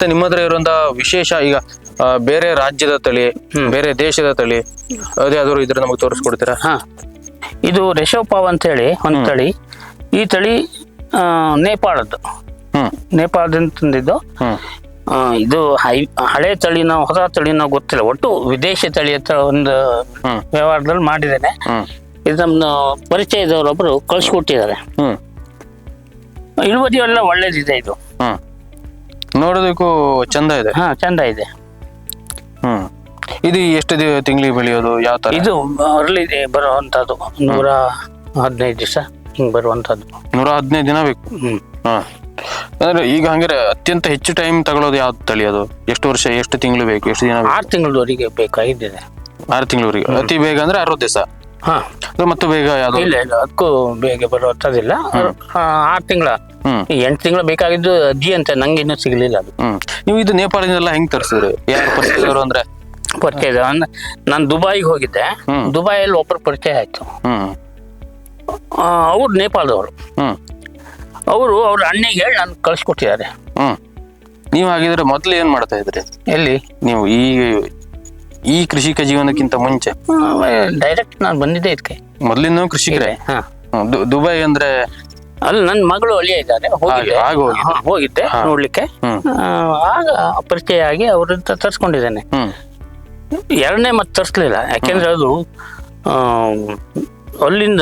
ಮತ್ತೆ ನಿಮ್ಮ ಹತ್ರ ಇರುವಂತಹ ವಿಶೇಷ ಈಗ ಆ, ಬೇರೆ ರಾಜ್ಯದ ತಳಿ ಬೇರೆ ದೇಶದ ತಳಿ ಅದ್ಯಾವ್ದಾದ್ರು ಇದ್ರೆ ನಮಗೆ ತೋರಿಸ್ಕೊಡ್ತೀರಾ? ಹಾ. ಇದು ಪಾವ್ ಅಂತ ಹೇಳಿ ಒಂದು ತಳಿ. ಈ ತಳಿ ಆ, ನೇಪಾಳದ್ದು. ಹ್ಮ್. ನೇಪಾಳದಿಂದ ತಂದಿದ್ದು. ಹ್ಮ್. ಆ, ಇದು ಹೈ ಹಳೆ ತಳಿನ ಹೊಸ ತಳಿನ ಗೊತ್ತಿಲ್ಲ. ಒಟ್ಟು ವಿದೇಶಿ ತಳಿ ಅಂತ ಒಂದು ಹ್ಮ್. ವ್ಯವಹಾರದಲ್ಲಿ ಮಾಡಿದ್ದೇನೆ. ಹ್ಮ್. ಇದು ನಮ್ಮ ಪರಿಚಯದವರೊಬ್ಬರು ಕಳಿಸ್ಕೊಟ್ಟಿದ್ದಾರೆ. ಹ್ಮ್. ಇಳುವರಿ ಎಲ್ಲ ಒಳ್ಳೇದಿದೆ ಇದು. ಹ್ಮ್. ನೋಡೋದಕ್ಕೂ ಚಂದ ಇದೆ. ಹಾ ಚಂದ ಇದೆ. ಹ್ಮ್. ಇದು ಎಷ್ಟು ತಿಂಗಳಿಗೆ ಬೆಳೆಯೋದು ಯಾವ ತರ? ಇದು ಅರ್ಲಿ ಬರುವಂತದ್ದು ನೂರ ಹದಿನೈದು ದಿವಸ ಹಿಂಗ್ ಬರುವಂತದ್ದು ನೂರ ಹದಿನೈದು ದಿನ ಬೇಕು? ಹ್ಮ್. ಹಾ. ಅಂದ್ರೆ ಈಗ ಹಂಗಾರೆ ಅತ್ಯಂತ ಹೆಚ್ಚು ಟೈಮ್ ತಗೊಳ್ಳೋದು ಯಾವ್ದು ತಳಿ ಅದು? ಎಷ್ಟು ವರ್ಷ ಎಷ್ಟು ತಿಂಗಳು ಬೇಕು ಎಷ್ಟು ದಿನ ಬೇಕು? ಆರು ತಿಂಗಳವರೆಗೆ ಬೇಕಾಗಿದ್ದೇನೆ ಆರು ತಿಂಗಳವರೆಗೆ. ಅತಿ ಬೇಗ ಅಂದ್ರೆ ಅರವತ್ತು ದಿವಸ. ಹಾ. ಮತ್ತೆ ಬೇಗ ಯಾವ್ದು ಇಲ್ಲ ಇಲ್ಲ ಅದಕ್ಕೂ ಬೇಗ ಬರುವಂತದಿಲ್ಲ ಆರು ತಿಂಗಳ. ಹ್ಮ್. ಎಂಟು ತಿಂಗಳು ಬೇಕಾಗಿದ್ದು ಅಜ್ಜಿ ಅಂತ ನಂಗೆ ಇನ್ನೂ ಸಿಗ್ಲಿಲ್ಲ ಅದು. ಹ್ಮ್. ನೀವು ಇದು ನೇಪಾಳದಿಂದೆಲ್ಲ ಹೆಂಗ್ ತರಿಸಿದ್ರಿ? ಯಾರು ಪರಿಚಯದವರು ಅಂದ್ರೆ? ಪರಿಚಯ ಅಂದ್ರೆ ನಾನು ದುಬಾಯಿಗೆ ಹೋಗಿದ್ದೆ. ದುಬಾಯಲ್ಲಿ ದುಬೈಯಲ್ಲಿ ಒಬ್ಬರು ಪರಿಚಯ ಆಯ್ತು. ಹ್ಮ್. ಅವ್ರು ನೇಪಾಳದವರು. ಹ್ಮ್. ಅವರು ಅವ್ರ ಅಣ್ಣಿಗೆ ಹೇಳಿ ನಾನು ಕಳ್ಸಿಕೊಟ್ಟಿದ್ದಾರೆ. ಹ್ಮ್. ನೀವು ಹಾಗಿದ್ರೆ ಮೊದ್ಲು ಏನ್ ಮಾಡ್ತಾ ಇದ್ರಿ? ಎಲ್ಲಿ? ನೀವು ಈ ಈ ಕೃಷಿಕ ಜೀವನಕ್ಕಿಂತ ಮುಂಚೆ? ಡೈರೆಕ್ಟ್ ನಾನು ಬಂದಿದ್ದೆ ಇದಕ್ಕೆ. ಮೊದಲಿನ ಕೃಷಿಕರೇ? ಹಾ. ದು- ದುಬೈ ಅಂದ್ರೆ? ಅಲ್ಲಿ ನನ್ನ ಮಗಳು ಅಳಿಯ ಇದ್ದಾರೆ ಹೋಗಿದ್ದೆ ಆಗ ಹೋಗಿದ್ದೆ. ಹಾ, ಹೋಗಿದ್ದೆ ನೋಡ್ಲಿಕ್ಕೆ. ಹ್ಮ್. ಆ, ಆಗ ಪರಿಚಯ ಆಗಿ ಅವ್ರ ತರ್ಸ್ಕೊಂಡಿದ್ದೇನೆ. ಹ್ಮ್. ಎರಡನೇ ಮತ್ತೆ ತರಿಸ್ಲಿಲ್ಲ ಯಾಕೆಂದ್ರೆ ಅದು ಅಲ್ಲಿಂದ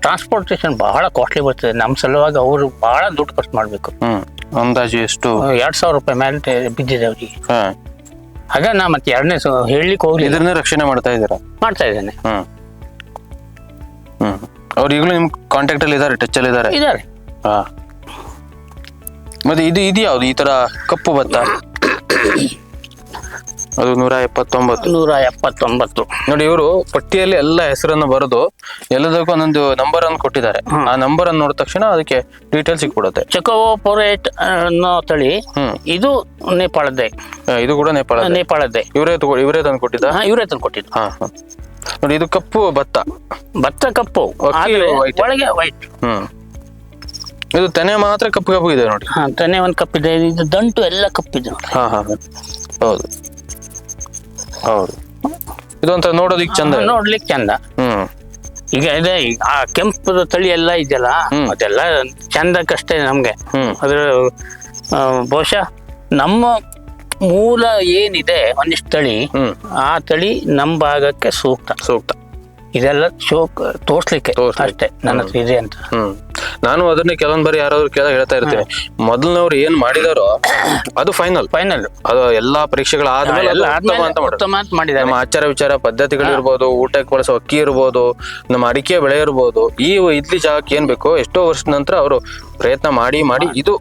ಟ್ರಾನ್ಸ್ಪೋರ್ಟೇಷನ್ ಬಹಳ ಕಾಸ್ಟ್ಲಿ ಬರ್ತದೆ. ನಮ್ಮ ಸಲುವಾಗಿ ಅವರು ಬಹಳ ದುಡ್ಡು ಖರ್ಚು ಮಾಡಬೇಕು. ಹ್ಮ್. ಅಂದಾಜು ಎಷ್ಟು? ಎರಡ್ ಸಾವಿರ ರೂಪಾಯಿ ಮೇಲೆ ಬಿದ್ದಿದೆ ಅವರಿಗೆ. ಹಾ. ಆಗ ನಾ ಮತ್ತೆ ಎರಡನೇ ಹೇಳಲಿಕ್ಕೆ ಹೋಗ್ಲಿ ಇದನ್ನ ರಕ್ಷಣೆ ಮಾಡ್ತಾ ಇದ್ದೀರಾ? ಮಾಡ್ತಾ ಇದ್ದೇನೆ. ಹ್ಮ್. ಹ್ಮ್. ಅವ್ರು ಈಗಲೂ ನಿಮ್ ಕಾಂಟ್ಯಾಕ್ಟ್ ಅಲ್ಲಿ ಇದಾರೆ ಟಚ್ ಅಲ್ಲಿ ಇದಾರೆ? ಇದ್ದಾರೆ ಹಾ. ಮತ್ತೆ ಇದು ಇದು ಯಾವ್ದು? ಈ ತರ ಕಪ್ಪು ಭತ್ತ? ಅದು ನೂರ ಎಪ್ಪತ್ತೊಂಬತ್ತು. ನೂರ ಎಪ್ಪತ್ತೊಂಬತ್ತು. ನೋಡಿ ಇವರು ಪಟ್ಟಿಯಲ್ಲಿ ಎಲ್ಲ ಹೆಸರನ್ನು ಬರೆದು ಎಲ್ಲದಕ್ಕೂ ಒಂದೊಂದು ನಂಬರ್ ಅನ್ನು ಕೊಟ್ಟಿದ್ದಾರೆ. ಆ ನಂಬರ್ ಅನ್ನು ನೋಡಿದ ತಕ್ಷಣ ಅದಕ್ಕೆ ಡೀಟೇಲ್ ಸಿಕ್ಬಿಡುತ್ತೆ. ಚಕೋವೋ ಪೊರೇಟ್ ಅನ್ನೋ ತಳಿ ಹ್ಮ್. ಇದು ನೇಪಾಳದ್ದೇ. ಆ, ಇದು ಕೂಡ ನೇಪಾಳ ನೇಪಾಳದ್ದೇ. ಇವರೇ ತಗೋ ಇವರೇ ತಂದು ಕೊಟ್ಟಿದ್ದ? ಹಾ ಇವರೇ ತಂದು ಕೊಟ್ಟಿದ್ದು. ಹಾ ಹಾ. ನೋಡಿ ಇದು ಕಪ್ಪು ಭತ್ತ. ಭತ್ತ ಕಪ್ಪು. ಅಕ್ಕಿ ಆದ್ರೆ white. ಒಳಗೆ ವೈಟ್ ಹ್ಮ್. ಇದು ತೆನೆ ಮಾತ್ರ ಕಪ್ಪು ಕಪ್ಪು ಇದೆ ನೋಡಿ. ಹಾ ತೆನೆ ಒಂದು ಕಪ್ಪಿದೆ ಇದು ದಂಟು ಎಲ್ಲ ಕಪ್ಪಿದೆ ಹಾ ಹಾ. ಹೌದು. ಹೌದು. ಇದೊಂಥರ ನೋಡೋದಿಕ್ ಚಂದ. ನೋಡ್ಲಿಕ್ಕೆ ಚಂದ. ಹ್ಮ್. ಈಗ ಇದೆ ಆ ಕೆಂಪದ ತಳಿ ಎಲ್ಲ ಇದೆಯಲ್ಲ ಅದೆಲ್ಲ ಅದೆಲ್ಲ ಚಂದಕ್ಕಷ್ಟೇ ನಮ್ಗೆ. ಹ್ಮ್. ಅದ್ರ ಆ, ಬಹುಶಃ ನಮ್ಮ ಮೂಲ ಏನಿದೆ ಒಂದಿಷ್ಟು ತಳಿ ಹ್ಮ್. ಆ ತಳಿ ನಮ್ಮ ಭಾಗಕ್ಕೆ ಸೂಕ್ತ. ಸೂಕ್ತ. ಇದೆಲ್ಲ ಶೋಕ್ ತೋರ್ಸ್ಲಿಕ್ಕೆ ತೋರ್ಸ್ಲಿಕ್ಕೆ. ಅಷ್ಟೇ. ನನ್ನ ಹತ್ರ ಇದೆ ಅಂತ. ಹ್ಮ್. ನಾನು ಅದನ್ನೇ ಕೆಲವೊಂದ್ ಬಾರಿ ಯಾರಾದ್ರೂ ಕೇಳ ಹೇಳ್ತಾ ಇರ್ತೀನಿ. ಮೊದಲನವ್ರು ಏನ್ ಮಾಡಿದಾರೋ ಅದು ಫೈನಲ್ ಫೈನಲ್ ಅದು ಎಲ್ಲಾ ಪರೀಕ್ಷೆಗಳ ಆದ್ಮೇಲೆ ಅದು ಉತ್ತಮ ಅಂತ ಮಾಡಿದ್ರು. ಉತ್ತಮ ಅಂತ ಮಾಡಿದ್ದಾರೆ. ನಮ್ಮ ಆಚಾರ ವಿಚಾರ ಪದ್ಧತಿಗಳು ಇರ್ಬೋದು ಊಟಕ್ಕೆ ಬಳಸೋ ಅಕ್ಕಿ ಇರ್ಬೋದು ನಮ್ಮ ಅಡಿಕೆ ಬೆಳೆ ಇರ್ಬೋದು ಈ ಇಡ್ಲಿ ಜಾಗಕ್ಕೆ ಏನ್ ಬೇಕು ಎಷ್ಟೋ ವರ್ಷದ ನಂತರ ಅವರು ಪ್ರಯತ್ನ ಮಾಡಿ ಮಾಡಿ ಇದು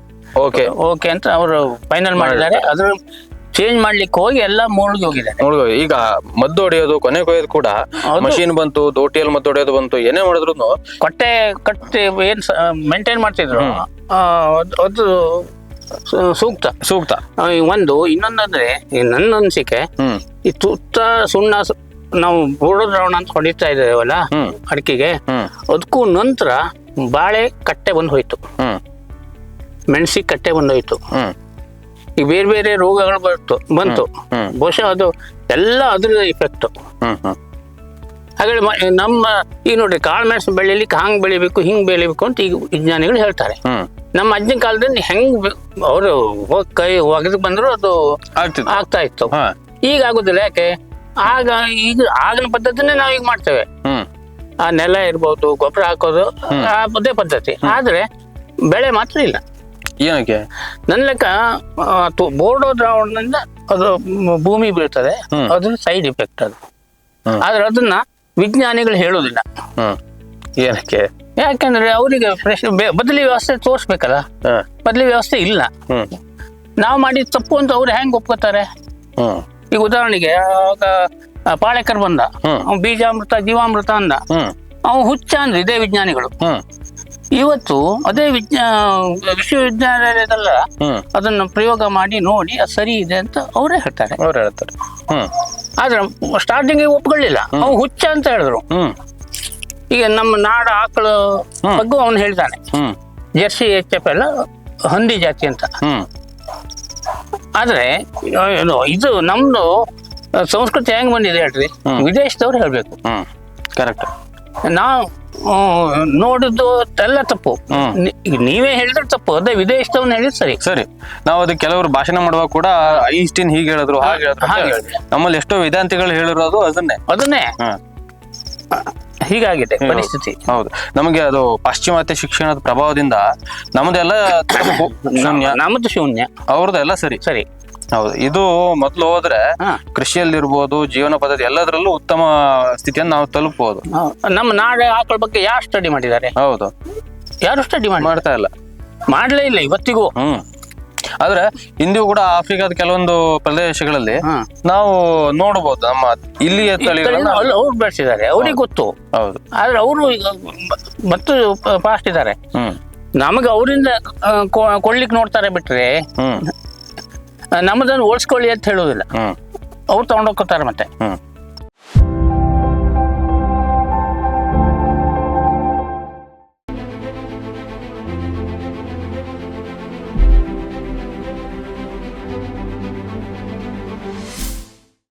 ಓಕೆ. ಓಕೆ ಅಂತ ಅವರು ಫೈನಲ್ ಮಾಡಿದ್ದಾರೆ. ಅದ್ರ ಚೇಂಜ್ ಮಾಡ್ಲಿಕ್ಕೆ ಹೋಗಿ ಎಲ್ಲ ಮುಳುಗಿ ಹೋಗಿದೆ. ಈಗ ಮದ್ದು ಹೊಡೆಯೋದು ಕೊನೆ ಕೊಯ್ಯೋದು ಕೂಡ. ಮಷೀನ್ ಬಂತು ದೋಟಿಯಲ್ಲಿ ಮದ್ದು ಹೊಡೆಯೋದು ಬಂತು ಏನೇ ಮಾಡಿದ್ರು ಕೊಟ್ಟೆ ಕಟ್ಟಿ ಏನ್ ಮೇಂಟೈನ್ ಮಾಡ್ತಿದ್ರು? ಆ, ಅದ್- ಅದು ಸು- ಸೂಕ್ತ. ಸೂಕ್ತ. ಆ, ಈ ಒಂದು ಇನ್ನೊಂದಂದ್ರೆ ಈ ನನ್ನ ಅನಿಸಿಕೆ ಹ್ಮ್. ಈ ತುತ್ತ ಸುಣ್ಣ ಸ- ನಾವು ಬೋರ್ಡೋ ದ್ರಾವಣ ಅಂತ ಹೊಡಿತಾ ಇದ್ದೇವಲ್ಲ ಹ್ಮ್. ಅಡಿಕೆಗೆ ಹ್ಮ್. ಅದಕ್ಕೂ ನಂತರ ಬಾಳೆ ಕಟ್ಟೆ ಬಂದು ಹೋಯ್ತು ಹ್ಮ್. ಮೆಣಸಿ ಕಟ್ಟೆ ಬಂದು ಹೋಯ್ತು ಹ್ಮ್. ಈಗ ಬೇರೆ ಬೇರೆ ರೋಗಗಳು ಬಂತು. ಬಂತು ಬಹುಶಃ ಅದು ಎಲ್ಲ ಅದ್ರ ಇಫೆಕ್ಟ್ ಹಾಗಾಗಿ ನಮ್ಮ ಈಗ ನೋಡ್ರಿ ಕಾಳು ಮೆಣಸು ಬೆಳಿಲಿಕ್ಕೆ ಹಂಗ್ ಬೆಳಿಬೇಕು ಹಿಂಗ್ ಬೆಳಿಬೇಕು ಅಂತ ಈಗ ವಿಜ್ಞಾನಿಗಳು ಹೇಳ್ತಾರೆ. ನಮ್ಮ ಅಜ್ಜನ ಕಾಲದಲ್ಲಿ ಹೆಂಗ್ ಅವರು ಕೈ ಒಗೆದು ಬಂದ್ರು ಅದು ಆಗ್ತಾ ಇತ್ತು. ಈಗ ಆಗುದಿಲ್ಲ ಯಾಕೆ? ಆಗ ಈಗ ಆಗಿನ ಪದ್ಧತಿನೇ ನಾವು ಈಗ ಮಾಡ್ತೇವೆ. ಆ ನೆಲ ಇರ್ಬೋದು ಗೊಬ್ಬರ ಹಾಕೋದು ಆ ಅದೇ ಪದ್ಧತಿ. ಆದ್ರೆ ಬೆಳೆ ಮಾತ್ರ ಇಲ್ಲ. ಏನಕ್ಕೆ? ನನ್ನ ಲೆಕ್ಕ ಬೋರ್ಡೋ ದ್ರಾವಣದಿಂದ ಅದು ಭೂಮಿ ಬೀಳ್ತದೆ ಅದು ಅದ್ರ ಸೈಡ್ ಇಫೆಕ್ಟ್ ಅದು ಆದ್ರೆ ಅದನ್ನ ವಿಜ್ಞಾನಿಗಳು ಹೇಳೋದಿಲ್ಲ. ಏನಕ್ಕೆ? ಯಾಕಂದ್ರೆ ಅವರಿಗೆ ಫ್ರೆಶ್ ಬದಲಿ ವ್ಯವಸ್ಥೆ ತೋರಿಸ್ಬೇಕಲ್ಲ? ಬದಲಿ ವ್ಯವಸ್ಥೆ ಇಲ್ಲ. ನಾವು ಮಾಡಿದ ತಪ್ಪು ಅಂತ ಅವ್ರು ಹೆಂಗ್ ಒಪ್ಕೋತಾರೆ? ಈಗ ಉದಾಹರಣೆಗೆ ಪಾಳೆಕರ್ ಬಂದ. ಬೀಜಾಮೃತ ಜೀವಾಮೃತ ಅಂದ. ಅವ್ ಹುಚ್ಚ ಅಂದ್ರೆ ಇದೇ ವಿಜ್ಞಾನಿಗಳು. ಇವತ್ತು ಅದೇ ವಿಜ್ಞಾ ವಿಶ್ವವಿದ್ಯಾಲಯದಲ್ಲ ಅದನ್ನು ಪ್ರಯೋಗ ಮಾಡಿ ನೋಡಿ ಅದು ಸರಿ ಇದೆ ಅಂತ ಅವರೇ ಹೇಳ್ತಾರೆ. ಅವ್ರು ಹೇಳ್ತಾರೆ. ಹ್ಮ್. ಆದ್ರೆ ಸ್ಟಾರ್ಟಿಂಗ್ ಒಪ್ಕೊಳ್ಳಿಲ್ಲ. ಅವು ಹುಚ್ಚ ಅಂತ ಹೇಳಿದ್ರು. ಹ್ಮ್. ಈಗ ನಮ್ಮ ನಾಡ ಆಕಳು ಬಗ್ಗೆ ಅವನು ಹೇಳ್ತಾನೆ. ಜರ್ಸಿ ಎಚ್ ಎಫ್ ಎಲ್ಲ ಹಂದಿ ಜಾತಿ ಅಂತ. ಆದ್ರೆ ಇದು ನಮ್ದು ಸಂಸ್ಕೃತಿ ಹೆಂಗ್ ಬಂದಿದೆ ಹೇಳ್ರಿ? ವಿದೇಶದವ್ರು ಹೇಳ್ಬೇಕು. ಕರೆಕ್ಟ್ ನಾವು ನೋಡಿದ್ದು ಎಲ್ಲ ತಪ್ಪು. ಈಗ ನೀವೇ ಹೇಳಿದ್ರೆ ತಪ್ಪು. ಅದೇ ವಿದೇಶದವ್ನ ಹೇಳಿದ್ ಸರಿ. ಸರಿ. ನಾವು ಅದಕ್ಕೆ ಕೆಲವರು ಭಾಷಣ ಮಾಡುವಾಗ ಕೂಡ ಐನ್ಸ್ಟೀನ್ ಹೀಗೆ ಹೇಳಿದ್ರು ಹಾಗೆ ಹೇಳಿದ್ರು ಹಾಗೆ ನಮ್ಮಲ್ಲಿ ಎಷ್ಟೋ ವೇದಾಂತಿಗಳು ಹೇಳಿರೋದು ಅದನ್ನೇ. ಅದನ್ನೇ. ಹೀಗಾಗಿದೆ ಪರಿಸ್ಥಿತಿ. ಹೌದು. ನಮಗೆ ಅದು ಪಾಶ್ಚಿಮಾತ್ಯ ಶಿಕ್ಷಣದ ಪ್ರಭಾವದಿಂದ ನಮ್ದೆಲ್ಲ ತಪ್ಪು, ಶೂನ್ಯ. ನಮ್ಮದು ಶೂನ್ಯ. ಅವ್ರದ್ದೆಲ್ಲ ಸರಿ. ಸರಿ. ಹೌದು. ಇದು ಮೊದಲು ಹೋದ್ರೆ. ಕೃಷಿಯಲ್ಲಿರ್ಬೋದು ಜೀವನ ಪದ್ಧತಿ ಎಲ್ಲದರಲ್ಲೂ ಉತ್ತಮ ಸ್ಥಿತಿಯನ್ನು ನಾವು ತಲುಪಬಹುದು ನಮ್ಮ ನಾಡು ಆಕಳ ಬಗ್ಗೆ ಯಾರು ಸ್ಟಡಿ ಮಾಡಿದ್ದಾರೆ? ಹೌದು. ಯಾರು ಸ್ಟಡಿ ಮಾಡಿ ಮಾಡ್ತಾ ಇಲ್ಲ. ಮಾಡ್ಲೇ ಇಲ್ಲ ಇವತ್ತಿಗೂ. ಹ್ಮ್. ಆದ್ರೆ ಇಂದಿಗೂ ಕೂಡ ಆಫ್ರಿಕಾದ ಕೆಲವೊಂದು ಪ್ರದೇಶಗಳಲ್ಲಿ ನಾವು ನೋಡಬಹುದು ನಮ್ಮ ಇಲ್ಲಿಯ ತಳಿಗಳನ್ನ ಅವ್ರು ಬೆಳೆಸಿದ್ದಾರೆ. ಅವ್ರಿಗೆ ಗೊತ್ತು. ಹೌದು. ಆದ್ರೆ ಅವರು ಮತ್ತು ಫಾಸ್ಟ್ ಇದ್ದಾರೆ. ಹ್ಮ್. ನಮಗೆ ಅವರಿಂದ ಕೊಳ್ಳಿಕ್ ನೋಡ್ತಾರೆ ಬಿಟ್ರೆ ಹ್ಮ್. ನಮ್ಮದನ್ನು ಓಡಿಸ್ಕೊಳ್ಳಿ ಅಂತ ಹೇಳೋದಿಲ್ಲ ಅವ್ರು ತಗೊಂಡೋಗ್ತಾರೆ ಮತ್ತೆ.